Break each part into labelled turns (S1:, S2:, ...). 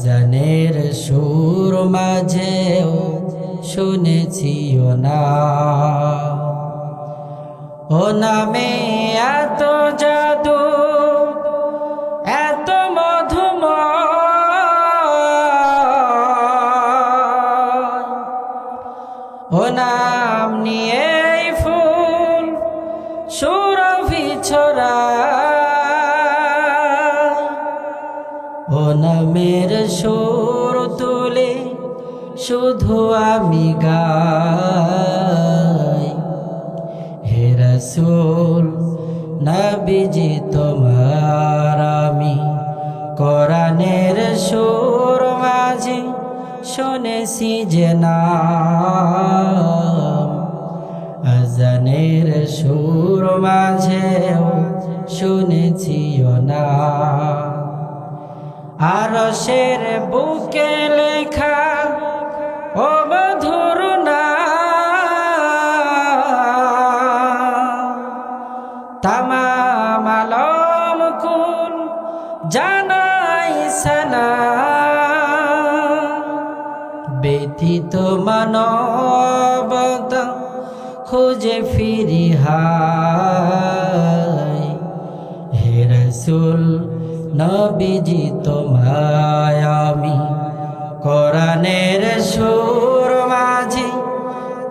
S1: আজানের সুর মাঝেও শুনেছি ও না। ও নামে এত জাদু, এত মধুম ও নাম নিয়ে ফুল সুরভি ছড়া নামের সুর তুলে শুধু আমি গাই। হে রসুল, নবীজি, তোমার আমি কোরআনের সুর মাঝে শুনেছি যে নাম। আজানের সুর মাঝেও শুনেছি ও না আরশের বুকে লেখা, ও মধুর তামাম কুল জানাই সালা ব্যথিত মানবতা খুঁজে ফিরি হায় হে রসুল নবীজি তোমায় আমি। কোরআনের সুর মাঝে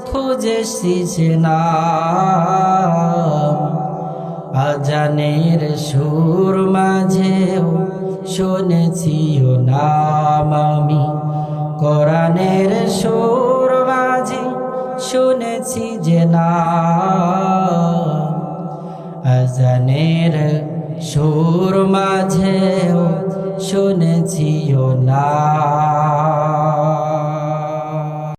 S1: খুঁজে শিছে নাম। আজানের সুর মাঝেও শুনেছি ও নাম আমি। কোরআনের সুর মাঝে শুনেছি যে না আজানের সুর মাঝেও শুনেছিও না।